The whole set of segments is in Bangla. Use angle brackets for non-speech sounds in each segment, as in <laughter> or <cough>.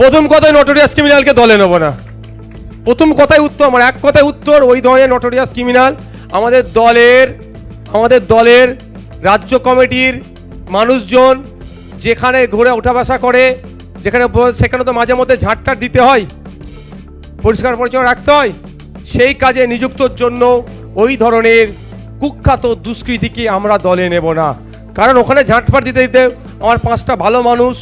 প্রথম কথায় নটোরিয়াস ক্রিমিনালকে দলে নেব না। প্রথম কথায় উত্তর, আমার এক কথায় উত্তর, ওই ধরনের নটোরিয়াস ক্রিমিনাল আমাদের দলের আমাদের দলের রাজ্য কমিটির মানুষজন যেখানে ঘুরে ওঠা বসা করে, যেখানে সেখানে তো মাঝে মধ্যে ঝাঁটটাট দিতে হয়, পরিষ্কার পরিচ্ছন্ন রাখতে হয়, সেই কাজে নিযুক্তর জন্য ওই ধরনের কুখ্যাত দুষ্কৃতিকে আমরা দলে নেব না। কারণ ওখানে ঝাঁটফাট দিতে দিতে আমার পাঁচটা ভালো মানুষ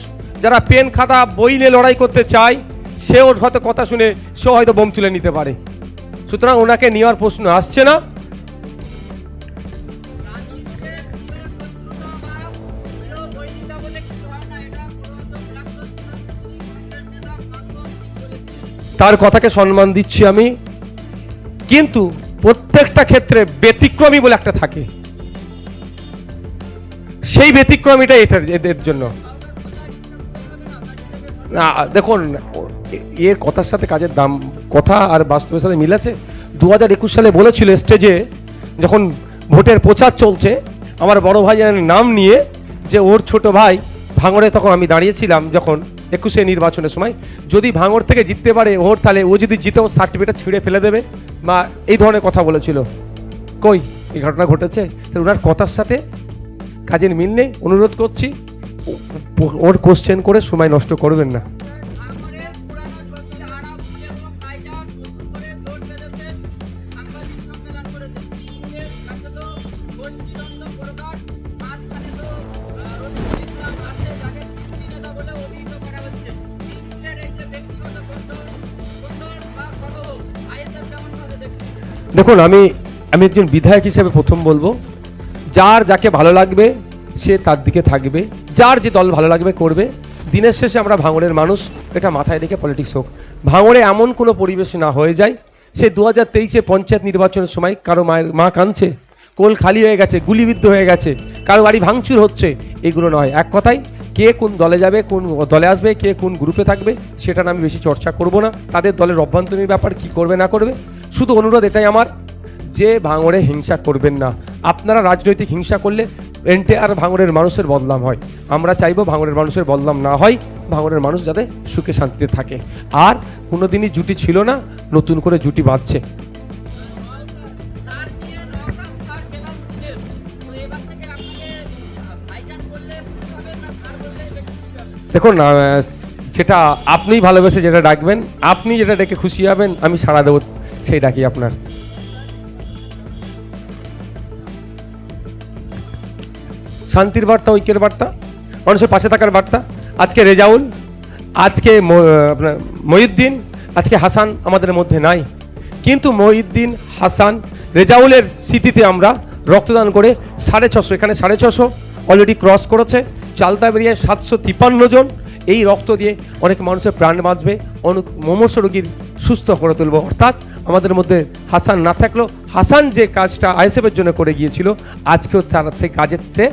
যারা পেন খাতা, বই নিয়ে লড়াই করতে চায় সে ওর হয়তো কথা শুনে, সেও হয়তো বোম তুলে নিতে পারে। সুতরাং ওনাকে নেওয়ার প্রশ্ন আসছে না। তার কথাকে সম্মান দিচ্ছি আমি। কিন্তু প্রত্যেকটা ক্ষেত্রে ব্যতিক্রমী বলে একটা থাকে। সেই ব্যতিক্রমীটা এটার, এদের জন্য। না, দেখুন, এর কথার সাথে কাজের দাম, কথা আর বাস্তবের সাথে মিল আছে দু হাজার একুশ সালে বলেছিল স্টেজে যখন ভোটের প্রচার চলছে, আমার বড় ভাইয়ের নাম নিয়ে যে ওর ছোট ভাই ভাঙড়ে তখন আমি দাঁড়িয়েছিলাম যখন একুশে নির্বাচনের সময়। যদি ভাঙড় থেকে জিততে পারে ওর, তাহলে ও যদি জিতে, ওর সার্টিফিকেট ছিঁড়ে ফেলে দেবে বা এই ধরনের কথা বলেছিল। কই, এই ঘটনা ঘটেছে? তো ওনার কথার সাথে কাজের মিল নেই। অনুরোধ করছি ওর কোশ্চেন করে সময় নষ্ট করবেন না। দেখুন, আমি আমি একজন বিধায়ক হিসেবে প্রথম বলব, যার যাকে ভালো লাগবে, সে তার দিকে থাকবে। যার যে দল ভালো লাগবে, করবে। দিনের শেষে আমরা ভাঙড়ের মানুষ, এটা মাথায় রেখে পলিটিক্স হোক। ভাঙড়ে এমন কোনো পরিবেশ না হয়ে যায়, সে দু হাজার তেইশে পঞ্চায়েত নির্বাচনের সময় কারও মায়ের মা কাঁদছে, কোল খালি হয়ে গেছে, গুলিবিদ্ধ হয়ে গেছে, কারও বাড়ি ভাঙচুর হচ্ছে, এগুলো নয়। এক কথায়, কে কোন দলে যাবে, কোন দলে আসবে, কে কোন গ্রুপে থাকবে, সেটা আমি বেশি চর্চা করব না। তাদের দলের অভ্যন্তরীণ ব্যাপার কি করবে, না করবে। শুধু অনুরোধ এটাই আমার যে ভাঙড়ে হিংসা করবেন না। আপনারা রাজনৈতিক হিংসা করলে এনটে আর ভাঙড়ের মানুষের বদনাম হয়। আমরা চাইব ভাঙড়ের মানুষের বদনাম না হয়, ভাঙড়ের মানুষ যাতে সুখে শান্তিতে থাকে। আর কোনোদিনই জুটি ছিল না, নতুন করে জুটি বাঁধছে। দেখুন যেটা আপনি ভালোবেসে যেটা ডাকবেন, আপনি যেটা ডেকে খুশি হবেন, আমি সাড়া দেবো, সেই ডাকি আপনার। শান্তির বার্তা, ঐক্যের বার্তা, মানুষের পাশে থাকার বার্তা। আজকে রেজাউল, আজকে মহিউদ্দিন, আজকে হাসান আমাদের মধ্যে নাই। কিন্তু মহিউদ্দিন, হাসান রেজাউলের স্মৃতিতে আমরা রক্তদান করে সাড়ে ছশো, এখানে সাড়ে ছশো অলরেডি ক্রস করেছে। চালতা বেরিয়ে সাতশো তিপ্পান্ন জন এই রক্ত দিয়ে অনেক মানুষের প্রাণ বাঁচবে অনেক মমর্ষ রোগীর সুস্থ করে তুলব। অর্থাৎ আমাদের মধ্যে হাসান না থাকলেও হাসান যে কাজটা আইএসএফের জন্য করে গিয়েছিল, আজকেও তারা সেই কাজের চেয়ে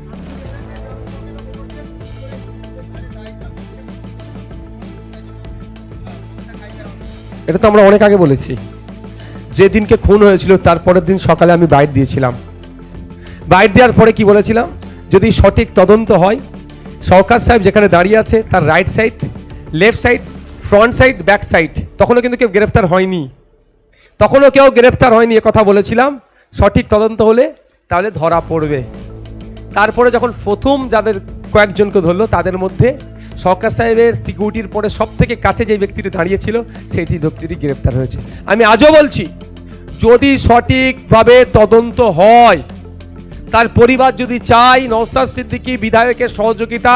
এটা তো আমরা অনেক আগে বলেছি। যেদিনকে খুন হয়েছিল তারপরের দিন সকালে আমি বাইট দিয়েছিলাম। বাইট দেওয়ার পরে কি বলেছিলাম? যদি সঠিক তদন্ত হয় সরকার সাহেব যেখানে দাঁড়িয়ে আছে, তার right side left side front side back side তখনও কিন্তু কেউ গ্রেফতার হয়নি। তখনও কেউ গ্রেফতার হয়নি, এ কথা বলেছিলাম। সঠিক তদন্ত হলে তাহলে ধরা পড়বে। তারপরে যখন প্রথম যাদের কয়েকজনকে ধরলো, তাদের মধ্যে সরকার সাহেবের সিকিউরিটির পরে সব থেকে কাছে যে ব্যক্তিটি দাঁড়িয়েছিল, সেইটি ব্যক্তিটি গ্রেপ্তার হয়েছে। আমি আজও বলছি, যদি সঠিকভাবে তদন্ত হয়, তার পরিবার যদি চাই নওসাদ সিদ্দিকী বিধায়কের সহযোগিতা,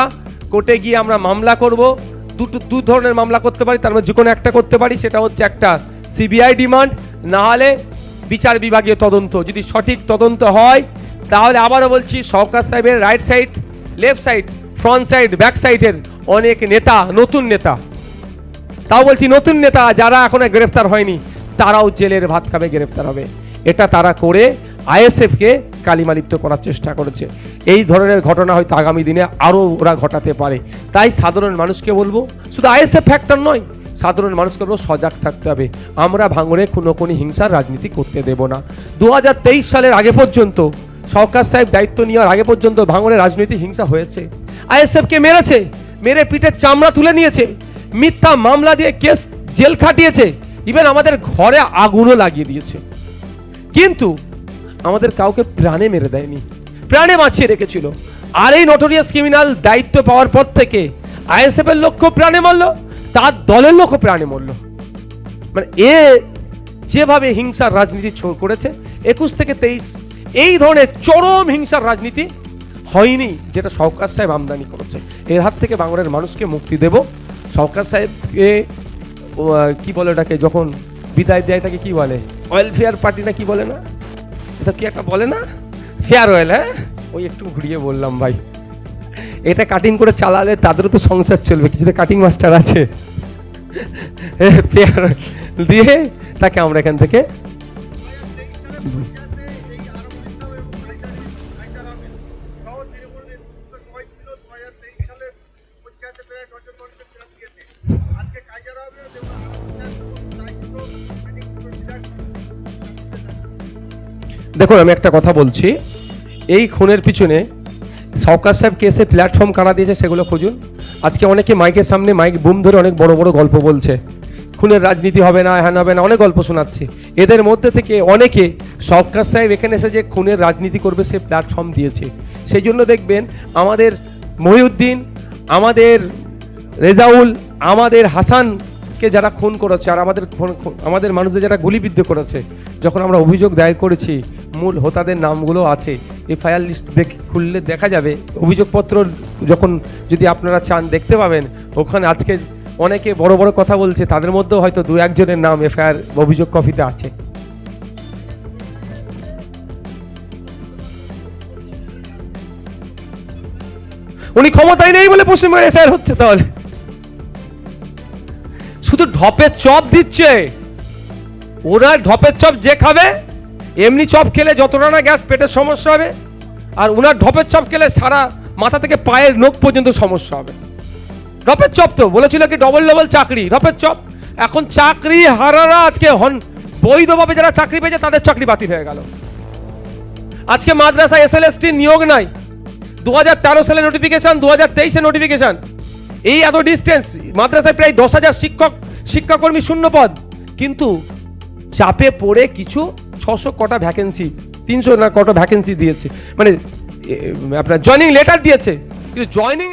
কোর্টে গিয়ে আমরা মামলা করব, দুটো, দু ধরনের মামলা করতে পারি, তার মধ্যে যে কোনো একটা করতে পারি, সেটা হচ্ছে একটা সিবিআই ডিমান্ড না হলে বিচার বিভাগীয় তদন্ত। যদি সঠিক তদন্ত হয়, তাহলে আবারও বলছি, সরকার সাহেবের right side left side front side back সাইডের অনেক নেতা, নতুন নেতা। তাও বলছি নতুন নেতা যারা এখনও গ্রেফতার হয়নি, তারাও জেলের ভাত খাবে, গ্রেফতার হবে। এটা তারা করে আইএসএফকে কালিমালিপ্ত করার চেষ্টা করেছে। এই ধরনের ঘটনা হয়তো আগামী দিনে আরও ওরা ঘটাতে পারে। তাই সাধারণ মানুষকে বলব, শুধু আইএসএফ ফ্যাক্টর নয়, সাধারণ মানুষকে বলব, সজাগ থাকতে হবে। আমরা ভাঙড়ে কোনো কোনো হিংসার রাজনীতি করতে দেব না। দু হাজার তেইশ সালের আগে পর্যন্ত, সরকার সাহেব দায়িত্ব নেওয়ার আগে পর্যন্ত ভাঙড়ে রাজনীতি হিংসা হয়েছে। আইএসএফকে মেরেছে। মেরে পিঠের চামড়া তুলে নিয়েছে। মিথ্যা মামলা দিয়ে কেস জেল খাটিয়েছে। ইভেন আমাদের ঘরে আগুনও লাগিয়ে দিয়েছে। কিন্তু আমাদের কাউকে প্রাণে মেরে দেয়নি। প্রাণে বাঁচিয়ে রেখেছিল। আর এই নটোরিয়াস ক্রিমিনাল দায়িত্ব পাওয়ার পর থেকে আইএসএফ এর লক্ষ্য প্রাণে মরল, তার দলের লক্ষ্য প্রাণে মরল। মানে এ যেভাবে হিংসার রাজনীতি করেছে, একুশ থেকে তেইশ, এই ধরনের চরম হিংসার রাজনীতি হয়নি, যেটা সরকার সাহেব আমদানি করেছে। এর হাত থেকে বাংলার মানুষকে মুক্তি দেব। সরকার সাহেবকে কি বলে ওটাকে, যখন বিদায় দেয় তাকে কি বলে? ওয়েলফেয়ার পার্টি না কি বলে না? এসব কি একটা বলে না? ফেয়ার ওয়েল হ্যাঁ? ওই একটু ঘুরিয়ে বললাম ভাই। এটা কাটিং করে চালালে তাদেরও তো সংসার চলবে কিছুতে কাটিং মাস্টার আছে। <laughs> ফেয়ার দিয়ে তাকে আমরা এখান থেকে দেখুন, আমি একটা কথা বলছি। এই খুনের পিছনে সরকার সাহেব কেসে প্ল্যাটফর্ম কারা দিয়েছে সেগুলো খুঁজুন। আজকে অনেকে মাইকের সামনে মাইক বুম ধরে অনেক বড় বড় গল্প বলছে। খুনের রাজনীতি হবে না হ্যান হবে না, অনেক গল্প শোনাচ্ছে। এদের মধ্যে থেকে অনেকে সরকার সাহেব এখানে এসে যে খুনের রাজনীতি করবে সে প্ল্যাটফর্ম দিয়েছে। সেই জন্য দেখবেন, আমাদের মহিউদ্দিন, আমাদের রেজাউল, আমাদের হাসানকে যারা খুন করেছে, আর আমাদের আমাদের মানুষদের যারা গুলিবিদ্ধ করেছে যখন আমরা অভিযোগ দায়ের করেছি, মূল হোতাদের নামগুলো আছে এফআইআর লিস্ট দেখ, খুললে দেখা যাবে। অভিযোগপত্র যখন যদি আপনারা চান দেখতে পাবেন, ওখানে আজকে অনেকে বড় বড় কথা বলছে, তাদের মধ্যেও হয়তো দু একজনের নাম এফআইআর অভিযোগ কপিতে আছে। উনি ক্ষমতায় নেই বলে পশ্চিমবঙ্গে এসআইআর হচ্ছে তাহলে। শুধু ঢপের চপ দিচ্ছে। ওনার ঢপের চপ যে খাবে, এমনি চপ খেলে যতটা না গ্যাস পেটের সমস্যা হবে, আর ওনার ঢপের চপ খেলে সারা মাথা থেকে পায়ের নখ পর্যন্ত সমস্যা হবে। ঢপের চপ তো, বলেছিল কি ডবল ডবল চাকরি, ঢপের চপ। এখন চাকরি হারারা আজকে হন, বৈধভাবে যারা চাকরি পেয়েছে তাদের চাকরি বাতিল হয়ে গেল। আজকে মাদ্রাসা এস এল নিয়োগ নাই। দু হাজার তেরো সালে নোটিফিকেশান দু হাজার তেইশে নোটিফিকেশান এই এত ডিস্টেন্স মাদ্রাসায় প্রায় দশ হাজার শিক্ষক, শিক্ষাকর্মী শূন্য পদ কিন্তু চাপে পড়ে কিছু ছশো কটা ভ্যাকেন্সি তিনশো না কটা ভ্যাকেন্সি দিয়েছে। মানে আপনার জয়নিং লেটার দিয়েছে। কিন্তু জয়নিং